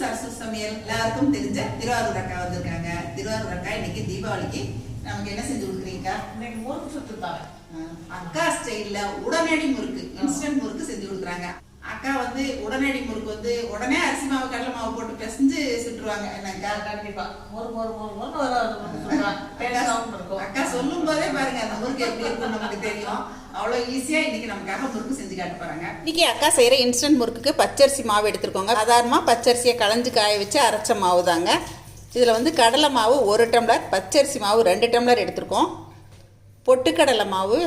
சரசு சமையல் எல்லாருக்கும் தெரிஞ்ச திருவாரூர் அக்கா வந்திருக்காங்க. திருவாரூர் அக்கா இன்னைக்கு தீபாவளிக்கு நமக்கு என்ன செஞ்சு கொடுக்குறீங்க இன்னைக்கு முறுக்கு சுட்டுத்தாங்க அக்கா ஸ்டைல்ல உடனடி முறுக்கு இன்ஸ்டன்ட் முறுக்கு செஞ்சு கொடுக்குறாங்க. அக்கா வந்து உடனடி முறுக்கு வந்து உடனே அரிசி மாவு கடலை மாவு போட்டு பிசைஞ்சு சுட்டுருவாங்க. என்னக்கா கண்டிப்பா. ஒரு ஒரு ஒரு அக்கா சொல்லும் போதே பாருங்க அந்த முறுக்கு எப்படி இருக்கும் நமக்கு தெரியும். அவ்வளோ ஈஸியா இன்னைக்கு நமக்காக முறுக்கு செஞ்சு காட்ட போறாங்க. இன்னைக்கு அக்கா செய்யற இன்ஸ்டன்ட் முறுக்குக்கு பச்சரிசி மாவு எடுத்துருக்கோங்க. சாதாரணமா பச்சரிசியை களைஞ்சு காய வச்சு அரைச்ச மாவு தாங்க இதில் வந்து கடலை மாவு ஒரு டம்ளர் பச்சரிசி மாவு ரெண்டு டம்ளர் எடுத்திருக்கோம். பொட்டுக்கடலை மாவு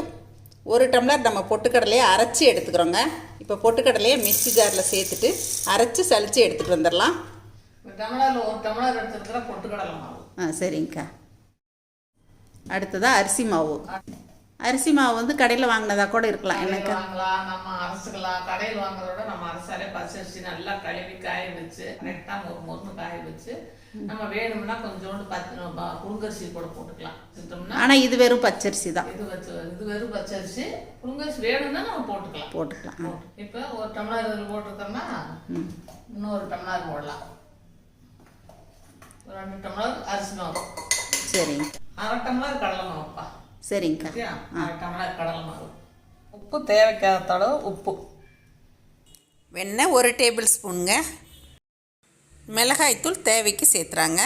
ஒரு டம்ளர் நம்ம பொட்டுக்கடலையை அரைச்சி எடுத்துக்கிறோங்க. இப்போ பொட்டுக்கடலையை மிக்ஸி ஜாரில் சேர்த்துட்டு அரைச்சி சலிச்சு எடுத்துகிட்டு வந்துடலாம். இந்த டம்ளர்ல ஒரு டம்ளர் எடுத்துருக்கிற பொட்டுக்கடலை மாவு. ஆ சரிங்கக்கா. அடுத்ததாக அரிசி மாவு. அரிசி மாவு வந்து கடையில் வாங்கினதா கூட இருக்கலாம் எனக்கு. வாங்கலாம் நம்ம அரைச்சுக்கலாம் கடையில் வாங்குறத விட நம்ம அரைச்சாலே பச்சரிசி நல்லா கழுவி காய வச்சு கரெக்டாக ஒரு முருன்னு காய வச்சு நம்ம வேணும்னா கொஞ்சோண்டு பத்து புழுங்கரிசி கூட போட்டுக்கலாம். சுட்டோம்னா ஆனால் இது வெறும் பச்சரிசி தான். இது வச்சு இது வெறும் பச்சரிசி புழுங்கரிசி வேணும்னா நம்ம போட்டுக்கலாம். போட்டுக்கலாம். இப்போ ஒரு டம்ளர் இதில் போட்டிருக்கோம்னா இன்னொரு டம்ளர் போடலாம். ஒரு ரெண்டு டம்ளர் அரிசி மாவு. சரிங்க. அரை டம்ளர் கடலை மாவுப்பா. சரிங்கக்கா. டம்ளர் கடலை மாவு. உப்பு தேவைக்காத அளவு உப்பு. வெண்ணெய் ஒரு டேபிள் ஸ்பூனுங்க. மிளகாய்த்தூள் தேவைக்கு சேர்த்துறாங்க.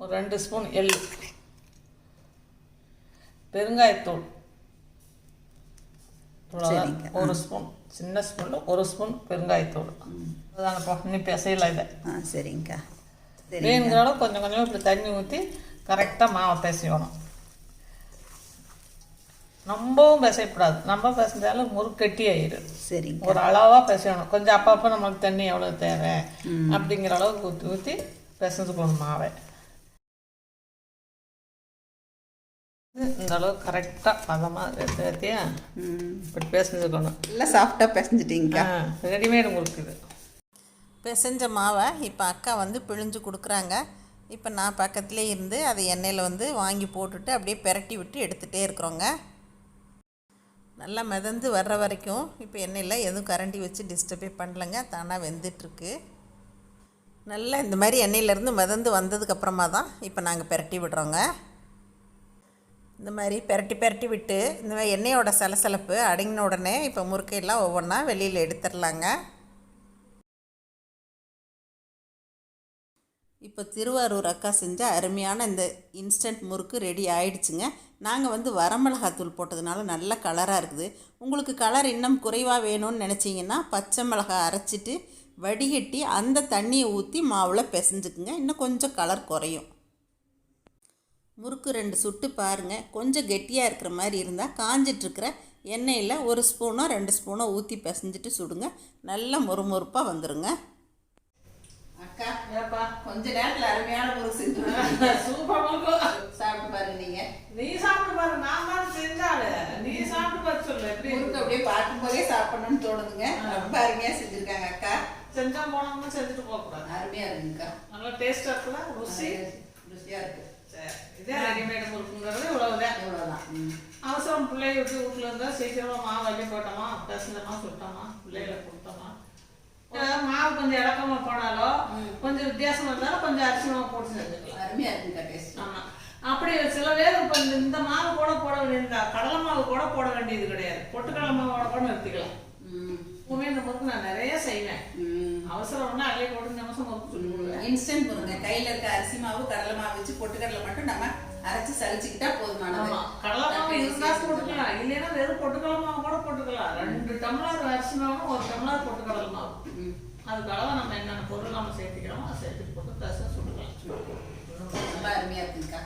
ஒரு ரெண்டு ஸ்பூன் எள்ளு பெருங்காயத்தூள். ஒரு ஸ்பூன். சின்ன ஸ்பூனில் ஒரு ஸ்பூன் பெருங்காயத்தூள். அதானப்பா இன்னும் பிசையல இதை. ஆ சரிங்கக்கா. சரி வேணுங்கிற அளவு கொஞ்சம் கொஞ்சமாக இப்படி தண்ணி ஊற்றி கரெக்டாக மாவை பிசையணும் ரொம்பவும் பிசையக்கூடாது நம்ம பிசைஞ்சாலும் முறுக்கு கட்டி ஆயிடும் சரிங்க. ஒரு அளவாக பிசையணும் கொஞ்சம் அப்பப்போ நம்மளுக்கு தண்ணி எவ்வளோ தேவை அப்படிங்கிற அளவுக்கு ஊற்றி ஊற்றி பிசைஞ்சுக்கணும் மாவை. இந்த அளவுக்கு கரெக்டாக பதமாக எடுத்து எடுத்தியா ம். இப்படி பிசைஞ்சுக்கணும் நல்லா சாஃப்டாக பிசைஞ்சிட்டிங்கக்கா ரெடிமேடு முறுக்கு இது. பிசைஞ்ச மாவை இப்போ அக்கா வந்து பிழிஞ்சு கொடுக்குறாங்க. இப்போ நான் பக்கத்துலேயே இருந்து அதை எண்ணெயில் வந்து வாங்கி போட்டுட்டு அப்படியே பெரட்டி விட்டு எடுத்துகிட்டே இருக்கிறோங்க. நல்லா மிதந்து வர்ற வரைக்கும் இப்போ எண்ணெயில் எதுவும் கரண்டி வச்சு டிஸ்டர்பே பண்ணலங்க. தானாக வெந்துட்டுருக்கு. நல்லா இந்த மாதிரி எண்ணெயிலேருந்து மிதந்து வந்ததுக்கப்புறமா தான் இப்போ நாங்கள் பெரட்டி விடுறோங்க. இந்த மாதிரி பெரட்டி பெரட்டி விட்டு இந்த மாதிரி எண்ணெயோட சலசலப்பு அடங்கின உடனே இப்போ முறுக்கையெல்லாம் ஒவ்வொன்றா வெளியில் எடுத்துடலாங்க. இப்போ திருவாரூர் அக்கா செஞ்ச அருமையான இந்த இன்ஸ்டன்ட் முறுக்கு ரெடி ஆயிடுச்சுங்க. நாங்கள் வந்து வரமிளகாத்தூள் போட்டதுனால நல்ல கலராக இருக்குது. உங்களுக்கு கலர் இன்னும் குறைவாக வேணும்னு நினச்சிங்கன்னா பச்சை மிளகாய் அரைச்சிட்டு வடிகட்டி அந்த தண்ணியை ஊற்றி மாவில் பிசைஞ்சுக்குங்க. இன்னும் கொஞ்சம் கலர் குறையும். முறுக்கு ரெண்டு சுட்டு பாருங்கள் கொஞ்சம் கெட்டியாக இருக்கிற மாதிரி இருந்தால் காஞ்சிட்ருக்கிற எண்ணெயில் ஒரு ஸ்பூனோ ரெண்டு ஸ்பூனோ ஊற்றி பிசைஞ்சிட்டு சுடுங்க. நல்லா மொறுமொறுப்பாக வந்துடுங்க ஏப்பா கொஞ்ச நேரத்தில் அருமையான முறுக்கு செஞ்சு சூப்பர் சாப்பிட்டு பாருங்க நீங்கள் நீ சாப்பிட்டு பாரு நான் தான் செஞ்சாலு நீ சாப்பிட்டு பாரு சொல்லு எப்படி முறுக்கு அப்படியே பார்க்கும்போதே சாப்பிடணும்னு தோணுதுங்க. ரொம்ப அருமையாக செஞ்சுருக்காங்க அக்கா. செஞ்சா போனோம்னு செஞ்சுட்டு போகக்கூடாது. அருமையாக இருக்குங்கக்கா. நல்லா டேஸ்டா இருக்குல்ல? ருசி? ருசியாக இருக்குது சரி இதே ரெடிமேட் முறுக்குங்கிறது இவ்வளவுதான். இவ்வளோதான் ம். அவசரம் பிள்ளைய விட்டு வீட்டுல இருந்தா சீக்கிரமா மாவு அள்ளி போட்டோமா பிசைஞ்சமா சுட்டோமா பிள்ளைகளை கொடுத்தோமா மாவு கொஞ்சம் இலக்கமா போனாலோ கொஞ்சம் வித்தியாசம் இருந்தாலும் கொஞ்சம் அரிசி மாவு போட்டு செஞ்சுக்கலாம். அருமையாக இருக்குங்கக்கா டேஸ்ட் ஆமா. அப்படி சில பேர் இப்போ இந்த இந்த மாவு கூட போட வேண்டியது கடலை மாவு கூட போட வேண்டியது கிடையாது. பொட்டுக்கடலை மாவோட கூட நிறுத்திக்கலாம். எப்பவுமே இந்த முறுக்கு நான் நிறைய செய்வேன். அவசரம்னா அள்ளி போட்டு நிமிஷம் முறுக்கு சொல்லி கொடுக்குறேன் இன்ஸ்டன்ட் முருங்க கையில இருக்க அரிசி மாவு கடலை மாவு வச்சு பொட்டுக்கடலை மட்டும் நம்ம அரைச்சு சலிச்சுக்கிட்டா போதுமானது கடலை மாவு இருந்தா போட்டுக்கலாம். இல்லைன்னா வெறும் பொட்டுக்கடலை மாவு கூட போட்டுக்கலாம். ரெண்டு டம்ளர் அரிசி மாவு ஒரு டம்ளர் பொட்டுக்கடலை மாவு. ம். அதுக்கு அளவு நம்ம என்னென்ன பொருள் நம்ம சேர்த்துக்கிறோமோ அதை சேர்த்து போட்டு பெருசாக சுட்டுக்கலாம் ரொம்ப அருமையா இருக்குங்கக்கா.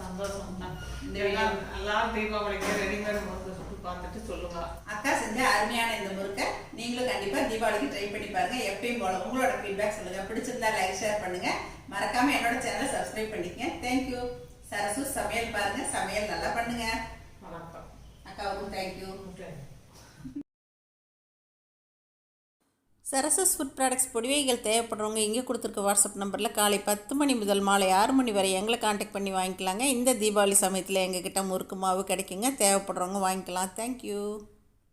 சந்தோஷம் தான். இந்த எல்லாரும் எல்லாரும் தீபாவளிக்கு ரெடிமேட் முறுக்கு சுட்டு பார்த்துட்டு சொல்லுங்க. அக்கா செஞ்ச அருமையான இந்த முறுக்கை நீங்களும் கண்டிப்பா தீபாவளிக்கு ட்ரை பண்ணி பாருங்க. எப்பயும் போல உங்களோட ஃபீட்பேக் சொல்லுங்க. பிடிச்சிருந்தா லைக் ஷேர் பண்ணுங்க. மறக்காம என்னோட சேனலை சப்ஸ்கிரைப் பண்ணிக்கங்க. தேங்க்யூ சரசு சமையல் பாருங்க. சமையல் நல்லா பண்ணுங்க. வணக்கம். அக்காவுக்கும் thank you. Sarasas food products பொடிவைகள் தேவைப்படுறவங்க இங்கே கொடுத்துருக்க வாட்ஸ்அப் நம்பரில் காலை பத்து மணி முதல் மாலை ஆறு மணி வரை எங்களை காண்டாக்ட் பண்ணி வாங்கிக்கலாங்க. இந்த தீபாவளி சமயத்தில் எங்ககிட்ட முறுக்கு மாவு கிடைக்குங்க. தேவைப்படுறவங்க வாங்கிக்கலாம். தேங்க்யூ